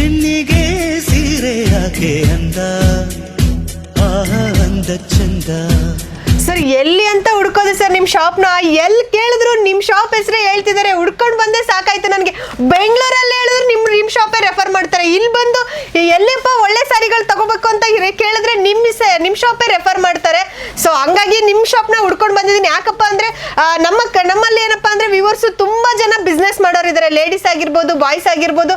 ಹೆಣ್ಣಿಗೆ ಸೀರೆ ಯಾಕೆ ಅಂದ? ಅಂದ ಚಂದ. ಸರ್, ಎಲ್ಲಿ ಅಂತ ಹುಡ್ಕೋದು ಸರ್ ನಿಮ್ಮ ಶಾಪ್ನ? ಎಲ್ಲಿ ಕೇಳಿದ್ರು ನಿಮ್ಮ ಶಾಪ್ ಹೆಸರೇ ಹೇಳ್ತಿದ್ದಾರೆ. ಹುಡ್ಕೊಂಡು ಬಂದೇ ಸಾಕಾಯ್ತು ನನಗೆ. ಬೆಂಗಳೂರಲ್ಲಿ ಹೇಳಿದ್ರು ನಿಮ್ಮ ನಿಮ್ ಶಾಪೇ ರೆಫರ್ ಮಾಡ್ತಾರೆ. ಇಲ್ಲಿ ಬಂದು ಎಲ್ಲಿಪ್ಪ ಒಳ್ಳೆ ಸಾರಿಗಳು ತಗೋಬೇಕು ಅಂತ ಕೇಳಿದ್ರೆ ನಿಮ್ಮ ನಿಮ್ಮ ಶಾಪೇ ರೆಫರ್ ಮಾಡ್ತಾರೆ. ಸೊ ಹಂಗಾಗಿ ನಿಮ್ಮ ಶಾಪ್ನ ಹುಡ್ಕೊಂಡು ಬಂದಿದ್ದೀನಿ. ಯಾಕಪ್ಪ ಅಂದ್ರೆ ನಮ್ಮ ನಮ್ಮಲ್ಲಿ ಏನಪ್ಪಾ ಅಂದ್ರೆ ವಿವರ್ಸು ತುಂಬ ಲೇಡೀಸ್ ಆಗಿರ್ಬೋದು ಬಾಯ್ಸ್ ಆಗಿರ್ಬೋದು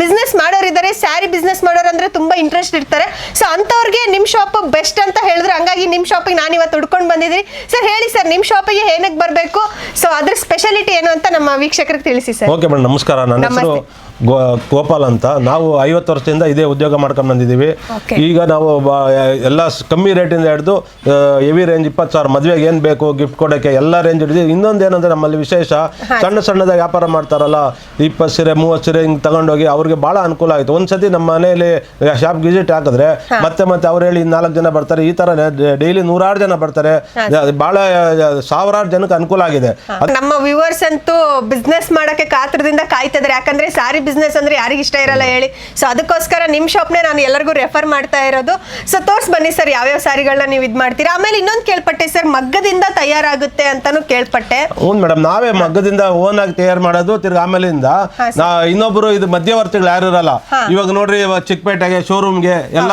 ಬಿಸ್ನೆಸ್ ಮಾಡೋರಿದ್ದಾರೆ ಸ್ಯಾರಿ ಬಿಸ್ನೆಸ್ ಮಾಡೋರು ಅಂದರೆ ತುಂಬ ಇಂಟ್ರೆಸ್ಟ್ ಇರ್ತಾರೆ ಸೊ ಅಂಥವ್ರಿಗೆ ನಿಮ್ಮ ಶಾಪ್ ಬೆಸ್ಟ್ ಅಂತ ಹೇಳಿದ್ರು ಹಂಗಾಗಿ ನಿಮ್ಮ ಶಾಪಿಗೆ ನಾನು ಇವತ್ತು ಹುಡ್ಕೊಂಡು ಬಂದಿದ್ದೀನಿ. ಸರ್ ಹೇಳಿ ಸರ್ ನಿಮ್ಮ ಶಾಪಿಗೆ ಏನಕ್ಕೆ ಬರಬೇಕು? ಸೊ ಅದ್ರ ಸ್ಪೆಷಾಲಿಟಿ ಏನು ಅಂತ ನಮ್ಮ ವೀಕ್ಷಕರಿಗೆ ತಿಳಿಸಿ ಸರ್ ಓಕೆ ಮೇಡಮ್ ನಮಸ್ಕಾರ. ನನ್ನ ಹೆಸರು. ಗೋ ಗೋಪಾಲ್ ಅಂತ. ನಾವು ಐವತ್ತು ವರ್ಷದಿಂದ ಇದೇ ಉದ್ಯೋಗ ಮಾಡ್ಕೊಂಡು ಬಂದಿದ್ದೀವಿ. ಈಗ ನಾವು ಬ- ಎಲ್ಲ ಸ್- ಕಮ್ಮಿ ರೇಟಿಂದ ಹಿಡಿದು ಹೆವಿ ರೇಂಜ್ ಇಪ್ಪತ್ತು ಸಾವಿರ ಮದುವೆಗೆ ಏನು ಬೇಕು ಗಿಫ್ಟ್ ಕೊಡೋಕ್ಕೆ ಎಲ್ಲ ರೇಂಜ್ ಹಿಡಿದು ಇನ್ನೊಂದು ಏನಂದರೆ ನಮ್ಮಲ್ಲಿ ವಿಶೇಷ ಸಣ್ಣ ಸಣ್ಣದಾಗಿ ವ್ಯಾಪಾರ ಮಾಡ್ತಾರಲ್ಲ ಇಪ್ಪತ್ತು ಸೀರೆ ಮೂವತ್ತು ಸೀರೆ ಹಿಂಗೆ ತಗೊಂಡೋಗಿ ಅವ್ರಿಗೆ ಭಾಳ ಅನುಕೂಲ ಆಯಿತು. ಒಂದ್ಸತಿ ನಮ್ಮ ಮನೆಯಲ್ಲಿ ಶಾಪ್ ವಿಸಿಟ್ ಹಾಕಿದ್ರೆ ಮತ್ತೆ ಮತ್ತೆ ಅವ್ರು ಹೇಳಿ ನಾಲ್ಕು ಜನ ಬರ್ತಾರೆ ಈ ಥರ ಡೈಲಿ ನೂರಾರು ಜನ ಬರ್ತಾರೆ. ಭಾಳ ಸಾವಿರಾರು ಜನಕ್ಕೆ ಅನುಕೂಲ ಆಗಿದೆ. ನಮ್ಮ ವ್ಯೂವರ್ಸ್ ಅಂತೂ ಬಿಸ್ನೆಸ್ ಮಾಡಕ್ಕೆ ಕಾತ್ರದಿಂದ ಕಾಯ್ತಿದ್ದಾರೆ ಯಾಕಂದ್ರೆ ಸಾರಿ ಬಿಸ್ನೆಸ್ ಅಂದ್ರೆ ಯಾರಿಗೆ ಇಷ್ಟ ಇರಲ್ಲ ಹೇಳಿ. ಸೊ ಅದಕ್ಕೋಸ್ಕರ ನಿಮ್ಮ ಶಾಪ್ನೇ ನಾನು ಎಲ್ಲರಿಗೂ ರೆಫರ್ ಮಾಡ್ತಾ ಇರೋದು. ಸೊ ತೋರ್ಸ್ ಬನ್ನಿ ಸರ್ ಯಾವ್ಯಾವ ಸಾರಿಗಳನ್ನ ನೀವು ಇದು ಮಾಡ್ತೀರಾ? ಆಮೇಲೆ ಇನ್ನೊಂದು ಕೇಳ್ಪಟ್ಟೆ ಸರ್ ಮಗ್ಗದಿಂದ ತಯಾರಾಗುತ್ತೆ ಅಂತಾನು ಕೇಳ್ಪಟ್ಟೆ. ಹ್ಞೂ ಮೇಡಮ್ ನಾವೇ ಮಗ್ಗದಿಂದ ಓನ್ ಆಗಿ ತಯಾರು ಮಾಡೋದು ತಿರ್ಗಿ ಆಮೇಲಿಂದ ನಾ ಇನ್ನೊಬ್ರು ಇದು ಮಧ್ಯವರ್ತಿಗಳು ಯಾರು ಇರಲ್ಲ. ಇವಾಗ ನೋಡ್ರಿ ಇವಾಗ ಚಿಕ್ಕಪೇಟೆಗೆ ಶೋರೂಮ್ಗೆ ಎಲ್ಲ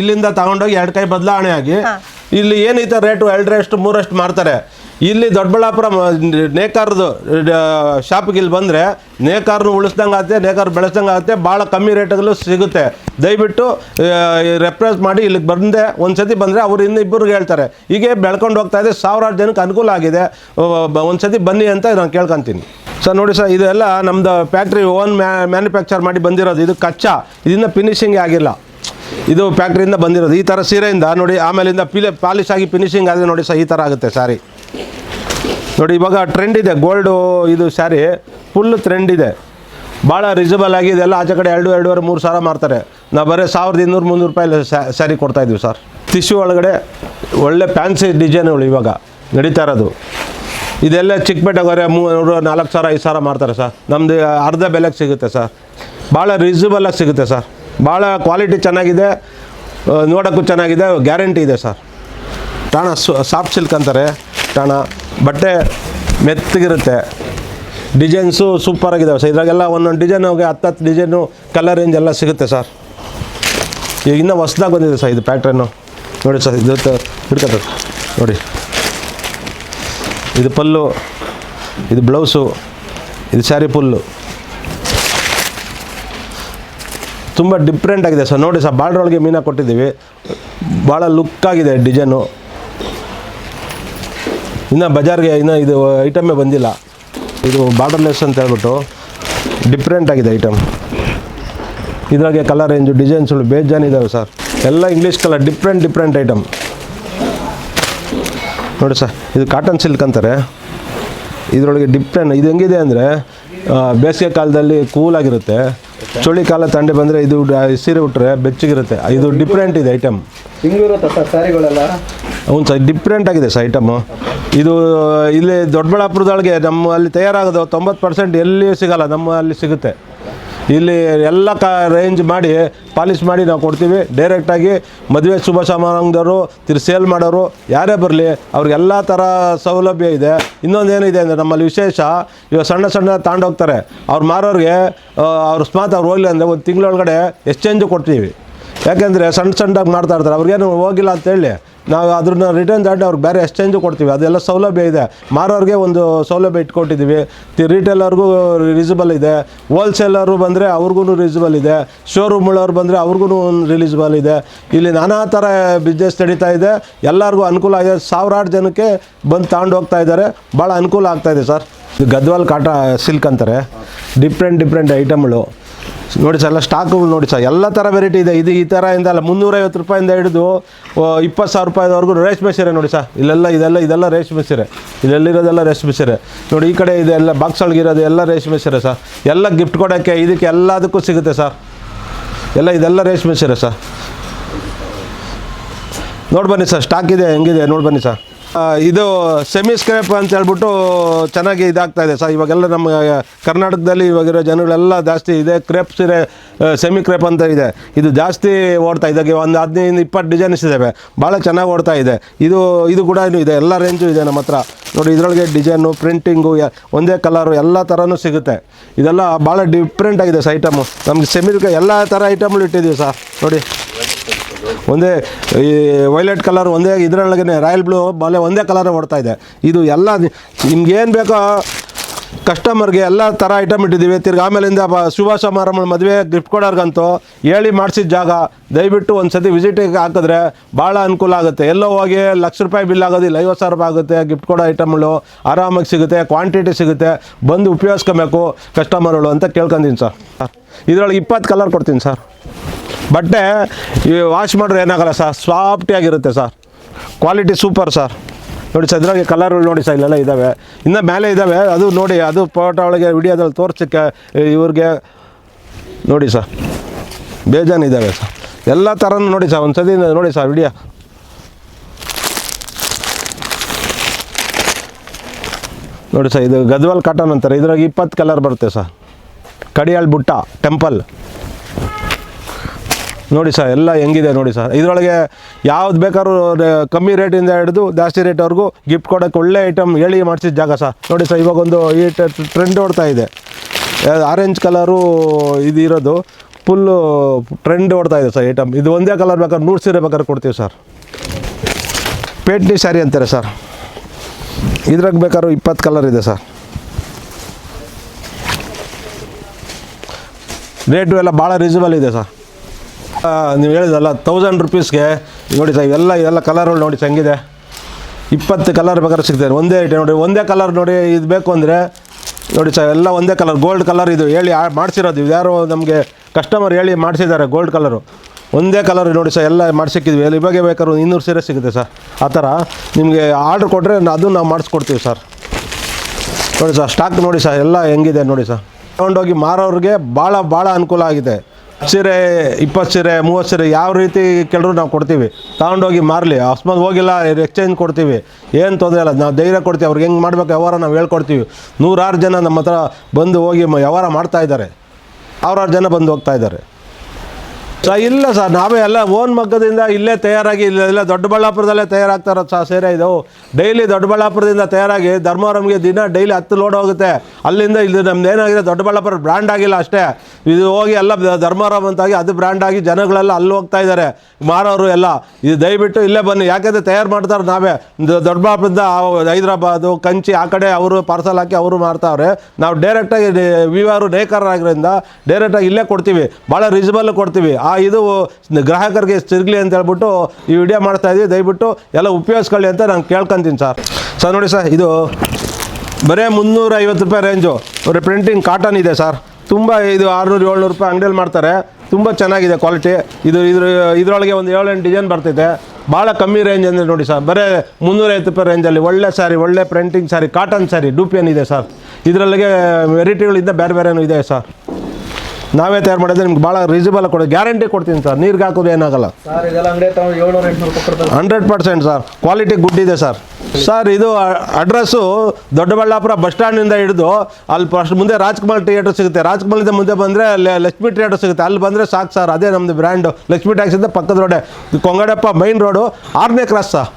ಇಲ್ಲಿಂದ ತಗೊಂಡೋಗಿ ಎರಡು ಕೈ ಬದಲಾವಣೆ ಆಗಿ ಇಲ್ಲಿ ಏನೈತೆ ರೇಟು ಎರಡರಷ್ಟು ಮೂರಷ್ಟು ಮಾರ್ತಾರೆ. ಇಲ್ಲಿ ದೊಡ್ಡಬಳ್ಳಾಪುರ ನೇಕಾರದು ಶಾಪಿಗೆ ಇಲ್ಲಿ ಬಂದರೆ ನೇಕಾರನು ಉಳಿಸ್ದಂಗೆ ಆಗುತ್ತೆ ನೇಕಾರ ಬೆಳೆಸ್ದಂಗೆ ಆಗುತ್ತೆ, ಭಾಳ ಕಮ್ಮಿ ರೇಟ್ಗಳು ಸಿಗುತ್ತೆ. ದಯವಿಟ್ಟು ರೆಫ್ರೆನ್ಸ್ ಮಾಡಿ ಇಲ್ಲಿಗೆ ಬಂದೆ ಒಂದು ಸತಿ ಬಂದರೆ ಅವ್ರು ಇನ್ನು ಇಬ್ಬರಿಗೆ ಹೇಳ್ತಾರೆ. ಹೀಗೆ ಬೆಳ್ಕೊಂಡು ಹೋಗ್ತಾ ಇದೆ, ಸಾವಿರಾರು ಜನಕ್ಕೆ ಅನುಕೂಲ ಆಗಿದೆ. ಒಂದು ಸತಿ ಬನ್ನಿ ಅಂತ ನಾನು ಕೇಳ್ಕೊತೀನಿ. ಸರ್, ನೋಡಿ ಸರ್, ಇದೆಲ್ಲ ನಮ್ಮದು ಫ್ಯಾಕ್ಟ್ರಿ ಓನ್ ಮ್ಯಾ ಮ್ಯಾನುಫ್ಯಾಕ್ಚರ್ ಮಾಡಿ ಬಂದಿರೋದು. ಇದು ಕಚ್ಚಾ, ಇದನ್ನು ಫಿನಿಷಿಂಗ್ ಆಗಿಲ್ಲ. ಇದು ಫ್ಯಾಕ್ಟ್ರಿಯಿಂದ ಬಂದಿರೋದು. ಈ ಥರ ಸೀರೆಯಿಂದ ನೋಡಿ, ಆಮೇಲಿಂದ ಪಿಲೆ ಪಾಲಿಶ್ ಆಗಿ ಫಿನಿಶಿಂಗ್ ಆದರೆ ನೋಡಿ ಸರ್, ಈ ಥರ ಆಗುತ್ತೆ ಸ್ಯಾರಿ ನೋಡಿ, ಇವಾಗ ಟ್ರೆಂಡ್ ಇದೆ. ಗೋಲ್ಡು ಇದು ಸ್ಯಾರಿ ಫುಲ್ ಟ್ರೆಂಡ್ ಇದೆ. ಭಾಳ ರಿಸಬಲ್ ಆಗಿ ಇದೆಲ್ಲ ಆಚೆ ಕಡೆ ಎರಡು, ಎರಡೂವರೆ, ಮೂರು ಸಾವಿರ ಮಾರ್ತಾರೆ. ನಾವು ಬರೀ ಸಾವಿರದ ಇನ್ನೂರು, ಮುನ್ನೂರು ರೂಪಾಯಿ ಸ್ಯಾರಿ ಕೊಡ್ತಾ ಇದೀವಿ ಸರ್ ಟಿಶ್ಯೂ ಒಳಗಡೆ ಒಳ್ಳೆ ಫ್ಯಾನ್ಸಿ ಡಿಸೈನ್ಗಳು ಇವಾಗ ನಡೀತಾ ಇರೋದು. ಇದೆಲ್ಲ ಚಿಕ್ಕಪೇಟೆಗೆ ಹೋದ್ರೆ ಮೂರು, ನಾಲ್ಕು ಸಾವಿರ, ಐದು ಸಾವಿರ ಮಾರ್ತಾರೆ ಸರ್ ನಮ್ಮದು ಅರ್ಧ ಬೆಲೆಗೆ ಸಿಗುತ್ತೆ ಸರ್ ಭಾಳ ರೀಸಬಲಾಗಿ ಸಿಗುತ್ತೆ ಸರ್ ಭಾಳ ಕ್ವಾಲಿಟಿ ಚೆನ್ನಾಗಿದೆ. ನೋಡೋಕ್ಕೂ ಚೆನ್ನಾಗಿದೆ. ಗ್ಯಾರಂಟಿ ಇದೆ ಸರ್ ಟಾಣ ಸಾಫ್ಟ್ ಸಿಲ್ಕ್ ಅಂತಾರೆ. ಟಾಣ ಬಟ್ಟೆ ಮೆತ್ತಗಿರುತ್ತೆ. ಡಿಸೈನ್ಸು ಸೂಪರಾಗಿದ್ದಾವೆ ಸರ್ ಇದ್ರಾಗೆಲ್ಲ ಒಂದೊಂದು ಡಿಸೈನ್ ಹೋಗಿ ಹತ್ತು ಹತ್ತು ಡಿಸೈನು ಕಲರ್ ರೇಂಜ್ ಎಲ್ಲ ಸಿಗುತ್ತೆ ಸರ್ ಈಗ ಇನ್ನೂ ಹೊಸ್ದಾಗಿ ಬಂದಿದೆ ಸರ್ ಇದು ಪ್ಯಾಟ್ರನ್ನು ನೋಡಿ ಸರ್ ಇದು ಹಿಡ್ಕೊತ ನೋಡಿ. ಇದು ಪಲ್ಲು, ಇದು ಬ್ಲೌಸು ಇದು ಸ್ಯಾರಿ ಪುಲ್ಲು ತುಂಬ ಡಿಫ್ರೆಂಟ್ ಆಗಿದೆ ಸರ್ ನೋಡಿ ಸರ್ ಬಾಳ್ರೊಳಗೆ ಮೀನಾ ಕೊಟ್ಟಿದ್ದೀವಿ. ಭಾಳ ಲುಕ್ಕಾಗಿದೆ ಡಿಸೈನು ಇನ್ನು ಬಜಾರ್ಗೆ ಇನ್ನೂ ಇದು ಐಟಮೇ ಬಂದಿಲ್ಲ. ಇದು ಬಾರ್ಡರ್ಲೆಸ್ ಅಂತ ಹೇಳ್ಬಿಟ್ಟು ಡಿಫ್ರೆಂಟ್ ಆಗಿದೆ ಐಟಮ್ ಇದ್ರಾಗೆ ಕಲರ್ ರೇಂಜು ಡಿಸೈನ್ಸ್ಗಳು ಬೇಜಾನ್ ಇದ್ದಾವೆ ಸರ್ ಎಲ್ಲ English colour different different item ನೋಡಿ ಸರ್ ಇದು ಕಾಟನ್ ಸಿಲ್ಕ್ ಅಂತಾರೆ. ಇದರೊಳಗೆ ಡಿಫ್ರೆಂಟ್ ಇದು ಹೆಂಗಿದೆ ಅಂದರೆ ಬೇಸಿಗೆ ಕಾಲದಲ್ಲಿ ಕೂಲಾಗಿರುತ್ತೆ ಚಳಿ ಕಾಲ ತಂಡಿ ಬಂದರೆ ಇದು ಸೀರೆ ಉಟ್ರೆ ಬೆಚ್ಚಗಿರುತ್ತೆ. ಇದು ಡಿಫ್ರೆಂಟ್ ಇದೆ ಐಟಮ್ ಹೌದು ಸರ್ ಸ್ಯಾರಿಗಳೆಲ್ಲ ಹ್ಞೂ ಸರ್ ಡಿಫ್ರೆಂಟ್ ಆಗಿದೆ ಸರ್ ಐಟಮು ಇದು, ಇಲ್ಲಿ ದೊಡ್ಡಬಳ್ಳಾಪುರದೊಳಗೆ ನಮ್ಮ ಅಲ್ಲಿ ತಯಾರಾಗೋದು ತೊಂಬತ್ತು ಪರ್ಸೆಂಟ್ ಎಲ್ಲಿಯೂ ಸಿಗಲ್ಲ ನಮ್ಮ ಅಲ್ಲಿ ಸಿಗುತ್ತೆ. ಇಲ್ಲಿ ಎಲ್ಲ ಕ ರೇಂಜ್ ಮಾಡಿ, ಪಾಲಿಶ್ ಮಾಡಿ ನಾವು ಕೊಡ್ತೀವಿ. ಡೈರೆಕ್ಟಾಗಿ ಮದುವೆ ಶುಭ ಸಮಾರಂಭದವರು, ತಿರು ಸೇಲ್ ಮಾಡೋರು, ಯಾರೇ ಬರಲಿ ಅವ್ರಿಗೆಲ್ಲ ಥರ ಸೌಲಭ್ಯ ಇದೆ. ಇನ್ನೊಂದು ಏನಿದೆ ಅಂದರೆ ನಮ್ಮಲ್ಲಿ ವಿಶೇಷ, ಇವಾಗ ಸಣ್ಣ ಸಣ್ಣ ತಾಂಡೋಗ್ತಾರೆ ಅವ್ರು ಮಾರೋರಿಗೆ ಅವ್ರ ಅವ್ರು ಸ್ಮಾತ್ ಅವ್ರು ಹೋಗಲಿ ಅಂದರೆ ಒಂದು ತಿಂಗಳೊಳಗಡೆ ಎಕ್ಸ್ಚೇಂಜು ಕೊಡ್ತೀವಿ. ಯಾಕೆಂದರೆ ಸಣ್ಣ ಸಣ್ಣದಾಗಿ ಮಾಡ್ತಾ ಇರ್ತಾರೆ. ಅವ್ರಿಗೇನು ಹೋಗಿಲ್ಲ ಅಂತೇಳಿ ನಾವು ಅದನ್ನ ರಿಟರ್ನ್ ದಾಟಿ ಅವ್ರಿಗೆ ಬೇರೆ ಎಕ್ಸ್ಚೇಂಜು ಕೊಡ್ತೀವಿ. ಅದೆಲ್ಲ ಸೌಲಭ್ಯ ಇದೆ. ಮಾರೋರಿಗೆ ಒಂದು ಸೌಲಭ್ಯ ಇಟ್ಕೊಟ್ಟಿದ್ದೀವಿ ತಿ ರಿಟೇಲರ್ಗೂ ಇದೆ. ಹೋಲ್ಸೇಲರು ಬಂದರೆ ಅವ್ರಿಗೂ ರೀಸಬಲ್ ಇದೆ. ಶೋರೂಮ್ ಉಳ್ಳವ್ರು ಬಂದರೆ ಅವ್ರಿಗೂ ರಿಲೀಸಬಲ್ ಇದೆ. ಇಲ್ಲಿ ನಾನಾ ಥರ ಬಿಸ್ನೆಸ್ ನಡೀತಾ ಇದೆ. ಎಲ್ಲರಿಗೂ ಅನುಕೂಲ ಆಗಿದೆ. ಸಾವಿರಾರು ಜನಕ್ಕೆ ಬಂದು ತಗೊಂಡು ಹೋಗ್ತಾ ಇದ್ದಾರೆ. ಭಾಳ ಅನುಕೂಲ ಆಗ್ತಾಯಿದೆ ಸರ್ ಗದ್ವಾಲ್ ಕಾಟ ಸಿಲ್ಕ್ ಅಂತಾರೆ. ಡಿಫ್ರೆಂಟ್ ಡಿಫ್ರೆಂಟ್ ಐಟಮ್ಗಳು ನೋಡಿ ಸರ್, ಎಲ್ಲ ಸ್ಟಾಕುಗಳು ನೋಡಿ ಸರ್, ಎಲ್ಲ ಥರ ವೆರೈಟಿ ಇದೆ. ಇದು ಈ ಥರ ಇಂದ ಅಲ್ಲ, ಮುನ್ನೂರೈವತ್ತು ರೂಪಾಯಿಂದ ಹಿಡಿದು ಇಪ್ಪತ್ತು ಸಾವಿರ ರೂಪಾಯಿದವರೆಗೂ ರೇಷ್ಮೆ ಸೀರೆ ನೋಡಿ ಸರ್. ಇಲ್ಲೆಲ್ಲ, ಇದೆಲ್ಲ ಇದೆಲ್ಲ ರೇಷ್ಮೆ ಸೀರೆ. ಇಲ್ಲೆಲ್ಲಿರೋದೆಲ್ಲ ರೇಷ್ಮೆ ಸೀರೆ. ನೋಡಿ, ಈ ಕಡೆ ಇದೆಲ್ಲ ಬಾಕ್ಸ್ ಒಳಗಿರೋದು ಎಲ್ಲ ರೇಷ್ಮೆ ಸೀರೆ ಸರ್. ಎಲ್ಲ ಗಿಫ್ಟ್ ಕೊಡೋಕ್ಕೆ ಇದಕ್ಕೆ ಎಲ್ಲದಕ್ಕೂ ಸಿಗುತ್ತೆ ಸರ್. ಎಲ್ಲ, ಇದೆಲ್ಲ ರೇಷ್ಮೆ ಸೀರೆ ಸರ್. ನೋಡಿ ಬನ್ನಿ ಸರ್ ಸ್ಟಾಕ್ ಇದೆ, ಹೆಂಗಿದೆ, ನೋಡಿ ಬನ್ನಿ ಸರ್. ಇದು ಸೆಮಿ ಸ್ಕ್ರ್ಯಾಪ್ ಅಂತ ಹೇಳ್ಬಿಟ್ಟು ಚೆನ್ನಾಗಿ ಇದಾಗ್ತಾ ಇದೆ. ಸರ್ ಇವಾಗೆಲ್ಲ ನಮ್ಮ ಕರ್ನಾಟಕದಲ್ಲಿ ಇವಾಗಿರೋ ಜನಗಳೆಲ್ಲ ಜಾಸ್ತಿ ಇದೆ. ಕ್ರೇಪ್ ಸೀರೆ ಸೆಮಿ ಕ್ರೆಪ್ ಅಂತ ಇದೆ. ಇದು ಜಾಸ್ತಿ ಓಡ್ತಾ ಇದೆ. ಒಂದು ಹದಿನೈದು, ಇಪ್ಪತ್ತು ಡಿಸೈನ್ಸ್ ಇದ್ದಾವೆ ಭಾಳ ಚೆನ್ನಾಗಿ ಓಡ್ತಾ ಇದೆ. ಇದು ಇದು ಕೂಡ ಇದೆ. ಎಲ್ಲ ರೇಂಜು ಇದೆ ನಮ್ಮ ಹತ್ರ. ನೋಡಿ, ಇದರೊಳಗೆ ಡಿಸೈನು ಪ್ರಿಂಟಿಂಗು ಒಂದೇ ಕಲರು ಎಲ್ಲ ಥರನೂ ಸಿಗುತ್ತೆ. ಇದೆಲ್ಲ ಭಾಳ ಡಿಫ್ರೆಂಟ್ ಆಗಿದೆ ಸರ್ ಐಟಮು ನಮ್ಗೆ ಸೆಮಿ ಎಲ್ಲ ಥರ ಐಟಮ್ಗಳು ಇಟ್ಟಿದ್ದೀವಿ ಸರ್. ನೋಡಿ. ಒಂದೇ, ಈ ವೈಲೆಟ್ ಕಲರ್ ಒಂದೇ ಇದರೊಳಗೆ ರಾಯಲ್ ಬ್ಲೂ ಬಾಲೆ ಒಂದೇ ಕಲರ್ ಓಡ್ತಾ ಇದೆ. ಇದು ಎಲ್ಲ ನಿಮ್ಗೇನು ಬೇಕೋ ಕಸ್ಟಮರ್ಗೆ ಎಲ್ಲ ಥರ ಐಟಮ್ ಇಟ್ಟಿದ್ದೀವಿ. ತಿರ್ಗಿ ಆಮೇಲಿಂದ ಶುಭ ಸಮಾರಂಭ ಮದುವೆ ಗಿಫ್ಟ್ ಕೊಡೋರ್ಗಂತೂ ಹೇಳಿ ಮಾಡಿಸಿದ ಜಾಗ, ದಯವಿಟ್ಟು ಒಂದು ಸತಿ ವಿಸಿಟಿಗೆ ಹಾಕಿದ್ರೆ ಭಾಳ ಅನುಕೂಲ ಆಗುತ್ತೆ. ಎಲ್ಲೋ ಹೋಗಿ ಲಕ್ಷ ರೂಪಾಯಿ ಬಿಲ್ ಆಗೋದಿಲ್ಲ, ಐವತ್ತು ಸಾವಿರ ರೂಪಾಯಿ ಆಗುತ್ತೆ ಗಿಫ್ಟ್ ಕೊಡೋ ಐಟಮ್ಗಳು ಆರಾಮಾಗಿ ಸಿಗುತ್ತೆ ಕ್ವಾಂಟಿಟಿ ಸಿಗುತ್ತೆ, ಬಂದು ಉಪಯೋಗಿಸ್ಕೋಬೇಕು ಕಸ್ಟಮರ್ಗಳು ಅಂತ ಕೇಳ್ಕೊಂತೀನಿ ಸರ್. ಇದರೊಳಗೆ ಇಪ್ಪತ್ತು ಕಲರ್ ಕೊಡ್ತೀನಿ ಸರ್. ಬಟ್ಟೆ ವಾಶ್ ಮಾಡಿದ್ರೆ ಏನಾಗಲ್ಲ ಸರ್ ಸಾಫ್ಟಿಯಾಗಿರುತ್ತೆ ಸರ್ ಕ್ವಾಲಿಟಿ ಸೂಪರ್ ಸರ್ ನೋಡಿ ಸರ್ ಇದ್ರಾಗೆ ಕಲರ್ಗಳು ನೋಡಿ ಸರ್ ಇಲ್ಲೆಲ್ಲ ಇದ್ದಾವೆ ಇನ್ನು ಮೇಲೆ ಇದ್ದಾವೆ ಅದು ನೋಡಿ, ಅದು ಫೋಟೋ ಒಳಗೆ ವಿಡಿಯೋದಲ್ಲಿ ತೋರ್ಸಕ್ಕೆ ಇವ್ರಿಗೆ ನೋಡಿ ಸರ್ ಬೇಜಾನ್ ಇದ್ದಾವೆ ಸರ್ ಎಲ್ಲ ಥರನೂ ನೋಡಿ ಸರ್ ಒಂದು ಸತಿ ನೋಡಿ ಸರ್ ವಿಡಿಯೋ ನೋಡಿ ಸರ್ ಇದು ಗದ್ವಾಲ್ ಕಾಟನ್ ಅಂತಾರೆ. ಇದ್ರಾಗ ಇಪ್ಪತ್ತು ಕಲರ್ ಬರುತ್ತೆ ಸರ್ ಕಡಿಯಾಳ್ ಬುಟ್ಟ ಟೆಂಪಲ್ ನೋಡಿ ಸರ್, ಎಲ್ಲ ಹೆಂಗಿದೆ ನೋಡಿ ಸರ್. ಇದರೊಳಗೆ ಯಾವ್ದು ಬೇಕಾದ್ರೂ ಕಮ್ಮಿ ರೇಟಿಂದ ಹಿಡಿದು ಜಾಸ್ತಿ ರೇಟ್ವರೆಗೂ ಗಿಫ್ಟ್ ಕೊಡೋಕ್ಕೆ ಒಳ್ಳೆ ಐಟಮ್ ಹೇಳಿ ಮಾಡಿಸಿದ ಜಾಗ ಸರ್. ನೋಡಿ ಸರ್, ಇವಾಗ ಒಂದು ಈ ಟ್ರೆಂಡ್ ಓಡ್ತಾ ಇದೆ. ಆರೆಂಜ್ ಕಲರು ಇದು ಇರೋದು ಫುಲ್ಲು ಟ್ರೆಂಡ್ ಓಡ್ತಾ ಇದೆ ಸರ್ ಐಟಮ್ ಇದು ಒಂದೇ ಕಲರ್ ಬೇಕಾದ್ರೆ, ನೂರು ಸೀರೆ ಬೇಕಾದ್ರೆ ಕೊಡ್ತೀವಿ ಸರ್. ಪೇಟ್ನಿ ಸ್ಯಾರಿ ಅಂತಾರೆ ಸರ್. ಇದ್ರಾಗ ಬೇಕಾದ್ರು ಇಪ್ಪತ್ತು ಕಲರ್ ಇದೆ ಸರ್. ರೇಟು ಎಲ್ಲ ಭಾಳ ರೀಸನಬಲ್ ಇದೆ ಸರ್. ನೀವು ಹೇಳಿದಲ್ಲ ತೌಸಂಡ್ ರುಪೀಸ್ಗೆ ನೋಡಿ ಸರ್ ಇವೆಲ್ಲ ಇವೆಲ್ಲ ಕಲರ್ಗಳು ನೋಡಿ ಹೆಂಗಿದೆ. ಇಪ್ಪತ್ತು ಕಲರ್ ಬೇಕಾದ್ರೆ ಸಿಗ್ತದೆ. ಒಂದೇ ಐಟಮ್ ನೋಡಿ, ಒಂದೇ ಕಲರ್ ನೋಡಿ ಇದು ಬೇಕು ಅಂದರೆ, ನೋಡಿ ಸರ್, ಎಲ್ಲ ಒಂದೇ ಕಲರ್ ಗೋಲ್ಡ್ ಕಲರ್ ಇದು ಹೇಳಿ ಮಾಡಿಸಿರೋದು. ಇದು ಯಾರೋ ನಮಗೆ ಕಸ್ಟಮರ್ ಹೇಳಿ ಮಾಡಿಸಿದ್ದಾರೆ ಗೋಲ್ಡ್ ಕಲರು ಒಂದೇ ಕಲರ್ ನೋಡಿ ಸರ್, ಎಲ್ಲ ಮಾಡಿಸಿಕ್ಕಿದ್ವಿ. ಎಲ್ಲಿ ಇವಾಗೆ ಬೇಕಾದ್ರೂ ಇನ್ನೂರು ಸೀರೆ ಸಿಗುತ್ತೆ ಸರ್. ಆ ಥರ ನಿಮಗೆ ಆರ್ಡ್ರ್ ಕೊಟ್ಟರೆ ಅದು ನಾವು ಮಾಡಿಸ್ಕೊಡ್ತೀವಿ ಸರ್. ನೋಡಿ ಸರ್ ಸ್ಟಾಕ್ ನೋಡಿ ಸರ್, ಎಲ್ಲ ಹೆಂಗಿದೆ ನೋಡಿ ಸರ್. ತೊಗೊಂಡೋಗಿ ಮಾರೋರಿಗೆ ಭಾಳ ಭಾಳ ಅನುಕೂಲ ಆಗಿದೆ. ಸೀರೆ ಇಪ್ಪತ್ತು ಸೀರೆ ಮೂವತ್ತು ಸೀರೆ ಯಾವ ರೀತಿ ಕೆಲವರು ನಾವು ಕೊಡ್ತೀವಿ. ತಗೊಂಡೋಗಿ ಮಾರಲಿ. ಅಕಸ್ಮಾತ್ ಹೋಗಿಲ್ಲ ಎಕ್ಸ್ಚೇಂಜ್ ಕೊಡ್ತೀವಿ. ಏನು ತೊಂದರೆ ಇಲ್ಲ, ನಾವು ಧೈರ್ಯ ಕೊಡ್ತೀವಿ. ಅವ್ರಿಗೆ ಹೆಂಗೆ ಮಾಡಬೇಕು, ವ್ಯವಹಾರ ನಾವು ಹೇಳ್ಕೊಡ್ತೀವಿ. ನೂರಾರು ಜನ ನಮ್ಮ ಹತ್ರ ಬಂದು ಹೋಗಿ ವ್ಯವಹಾರ ಮಾಡ್ತಾ ಇದ್ದಾರೆ. ಸಾವಿರಾರು ಜನ ಬಂದು ಹೋಗ್ತಾ ಇದ್ದಾರೆ. ಸರ್, ಇಲ್ಲ ಸರ್, ನಾವೇ ಎಲ್ಲ ಓನ್ ಮಗ್ಗದಿಂದ ಇಲ್ಲೇ ತಯಾರಾಗಿ ಇಲ್ಲ ದೊಡ್ಡಬಳ್ಳಾಪುರದಲ್ಲೇ ತಯಾರಾಗ್ತಾ ಸರ್, ಸೇರೆ ಇದು. ಡೈಲಿ ದೊಡ್ಡಬಳ್ಳಾಪುರದಿಂದ ತಯಾರಾಗಿ ಧರ್ಮವರಂಗೆ ದಿನ ಡೈಲಿ ಹತ್ತು ಲೋಡ್ ಹೋಗುತ್ತೆ. ಅಲ್ಲಿಂದ ಇಲ್ಲಿ ನಮ್ದು ಏನಾಗಿದೆ, ದೊಡ್ಡಬಳ್ಳಾಪುರ ಬ್ರ್ಯಾಂಡ್ ಆಗಿಲ್ಲ ಅಷ್ಟೇ. ಇದು ಹೋಗಿ ಎಲ್ಲ ಧರ್ಮವರಂ ಅಂತಾಗಿ ಅದು ಬ್ರ್ಯಾಂಡ್ ಆಗಿ ಜನಗಳೆಲ್ಲ ಅಲ್ಲಿ ಹೋಗ್ತಾ ಇದ್ದಾರೆ ಮಾರೋರು ಎಲ್ಲ. ಇದು ದಯವಿಟ್ಟು ಇಲ್ಲೇ ಬನ್ನಿ, ಯಾಕೆಂದರೆ ತಯಾರು ಮಾಡ್ತಾರೆ ನಾವೇ. ದೊಡ್ಡಬಳ್ಳಾಪುರದಿಂದ ಹೈದರಾಬಾದು, ಕಂಚಿ ಆ ಕಡೆ ಅವರು ಪಾರ್ಸಲ್ ಹಾಕಿ ಅವರು ಮಾರ್ತಾವ್ರೆ. ನಾವು ಡೈರೆಕ್ಟಾಗಿ ವಿವಾರು ನೇಕಾರರಾಗಿರೋದ್ರಿಂದ ಡೈರೆಕ್ಟಾಗಿ ಇಲ್ಲೇ ಕೊಡ್ತೀವಿ. ಭಾಳ ರೀಸನಬಲ್ ಕೊಡ್ತೀವಿ. ಇದು ಗ್ರಾಹಕರಿಗೆ ಸಿಗಲಿ ಅಂತ ಹೇಳ್ಬಿಟ್ಟು ಈ ವಿಡಿಯೋ ಮಾಡ್ತಾ ಇದ್ದೀವಿ ದಯವಿಟ್ಟು ಎಲ್ಲ ಉಪಯೋಗಿಸ್ಕೊಳ್ಳಿ ಅಂತ ನಾನು ಕೇಳ್ಕೊಂತೀನಿ ಸರ್. ಸರ್ ನೋಡಿ ಸರ್, ಇದು ಬರೀ ಮುನ್ನೂರ ಐವತ್ತು ರೂಪಾಯಿ ರೇಂಜು. ಬರೀ ಪ್ರಿಂಟಿಂಗ್ ಕಾಟನ್ ಇದೆ ಸರ್. ತುಂಬ ಇದು ಆರುನೂರು, ಏಳ್ನೂರು ರೂಪಾಯಿ ಅಂಗಡಿಯಲ್ಲಿ ಮಾಡ್ತಾರೆ. ತುಂಬ ಚೆನ್ನಾಗಿದೆ ಕ್ವಾಲಿಟಿ ಇದು ಇದ್ರ, ಇದರೊಳಗೆ ಒಂದು ಏಳೆಂಟು ಡಿಸೈನ್ ಬರ್ತೈತೆ ಭಾಳ ಕಮ್ಮಿ ರೇಂಜ್ ಅಂದರೆ ನೋಡಿ ಸರ್, ಬರೀ ಮುನ್ನೂರೈವತ್ತು ರೂಪಾಯಿ ರೇಂಜಲ್ಲಿ ಒಳ್ಳೆ ಸ್ಯಾರಿ ಒಳ್ಳೆ printing sari cotton sari dupion ಇದೆ ಸರ್. ಇದರಲ್ಲಿಗೆ ವೆರೈಟಿಗಳಿಂದ ಬೇರೆ ಬೇರೆನೂ ಇದೆ ಸರ್. ನಾವೇ ತಯಾರು ಮಾಡಿದ್ರೆ ನಿಮ್ಗೆ ಭಾಳ ರೀಸನಬಲ್ ಕೊಡಿ. ಗ್ಯಾರಂಟಿ ಕೊಡ್ತೀನಿ ಸರ್. ನೀರಿಗೆ ಹಾಕೋದು ಏನಾಗಲ್ಲ. Hundred percent sir. Quality good ಇದೆ ಸರ್. ಸರ್ ಇದು ಅಡ್ರೆಸ್ಸು ದೊಡ್ಡಬಳ್ಳಾಪುರ ಬಸ್ ಸ್ಟ್ಯಾಂಡಿಂದ ಹಿಡಿದು ಅಲ್ಲಿ ಫಸ್ಟ್ ಮುಂದೆ ರಾಜ್ಕುಮಾರ್ ಥಿಯೇಟರ್ ಸಿಗುತ್ತೆ. ರಾಜ್ಕುಮಾರ್ ಮುಂದೆ ಬಂದರೆ ಲಕ್ಷ್ಮಿ ಥಿಯೇಟರ್ ಸಿಗುತ್ತೆ. ಅಲ್ಲಿ ಬಂದರೆ ಸಾಕು ಸರ್. ಅದೇ ನಮ್ಮದು ಬ್ರ್ಯಾಂಡು. ಲಕ್ಷ್ಮಿ ಟ್ಯಾಕ್ಸಿಂದ ಪಕ್ಕದ ರೋಡೆ. ಕೊಂಗಡಪ್ಪ ಮೈನ್ ರೋಡು ಆರನೇ ಕ್ರಾಸ್ ಸರ್.